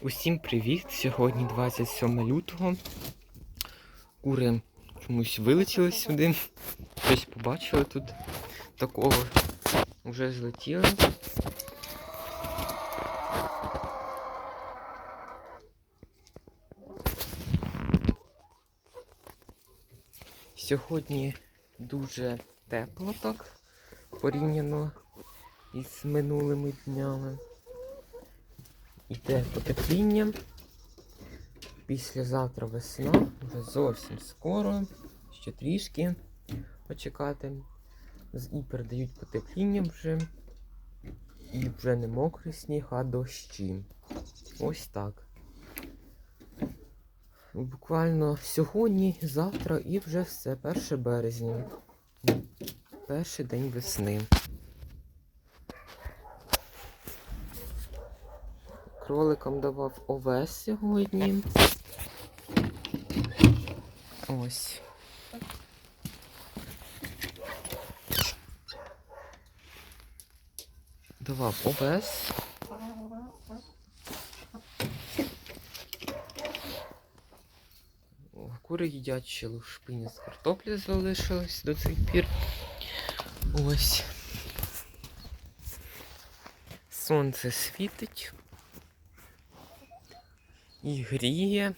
Усім привіт! Сьогодні 27 лютого. Кури чомусь вилетіли сюди. Щось побачили тут такого. Вже злетіли. Сьогодні дуже тепло так порівняно із минулими днями. Іде потепління. Післязавтра весна, вже зовсім скоро, ще трішки почекати. І передають потепління вже. І вже не мокрий сніг, а дощі. Ось так. Буквально сьогодні, завтра і вже все, 1 березня. Перший день весни. Кроликам давав овес сьогодні. Ось. Давав овес. Кури їдять ще лушпині з картоплі залишилось до цих пір. Ось. Сонце світить і гріє.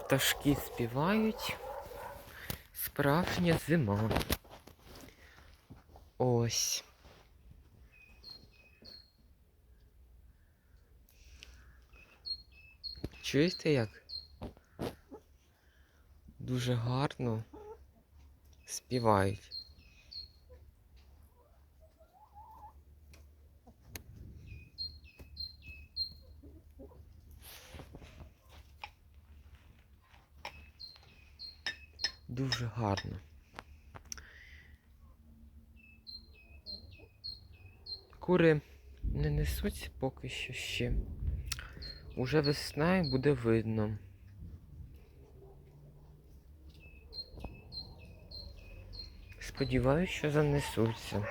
Пташки співають. Справжня зима. Ось. Чуєте як? Дуже гарно співають. Дуже гарно. Кури не несуться поки що ще. Уже весна і буде видно. Сподіваюсь, що занесуться.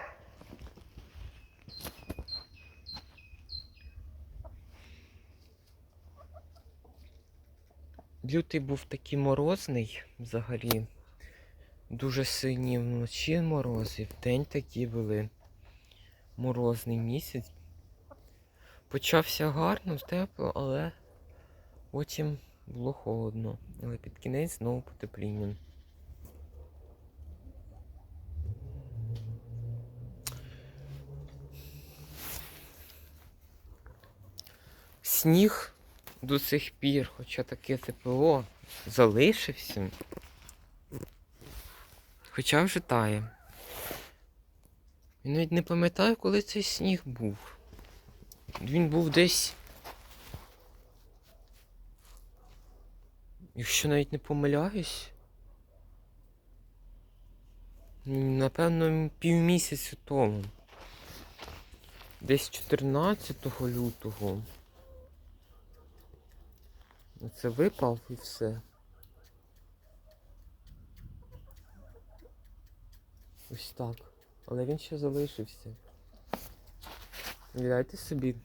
Лютий був такий морозний взагалі. Дуже сильні вночі морози, вдень такі були. Морозний місяць. Почався гарно, тепло, але потім було холодно. Але під кінець знову потепління. Сніг до сих пір, хоча таке тепло, залишився. Хоча вже тає. Я навіть не пам'ятаю, коли цей сніг був. Він був десь. Якщо навіть не помиляюсь. Напевно, півмісяця тому. Десь 14 лютого. Це випав і все. Ось так. Але він ще залишився. Уявляєте собі.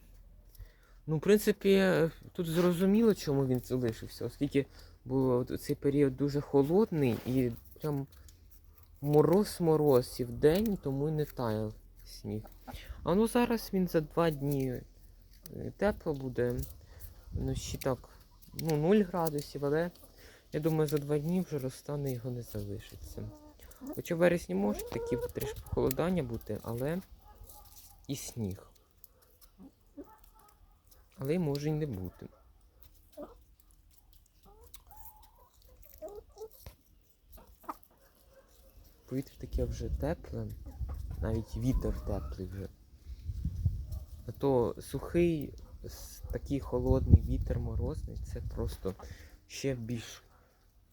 Ну, в принципі, тут зрозуміло, чому він залишився, оскільки був цей період дуже холодний і прям мороз-мороз і в день, тому і не таяв сніг. А ну зараз він за два дні е, тепло буде. Вночі так, ну, 0 градусів, але я думаю, за два дні вже розтане його не залишиться. Хоча в вересні можуть такі трішки похолодання бути, але і сніг. Але й може й не бути. Повітря таке вже тепле, навіть вітер теплий вже. А то сухий, такий холодний вітер морозний, це просто ще більш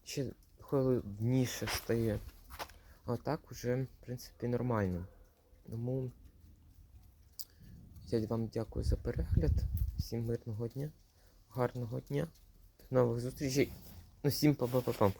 ще холодніше стає. А так уже, в принципі, нормально. Тому я вам дякую за перегляд. Всім мирного дня, гарного дня, нових зустрічей. Усім всім па-па-па-пам.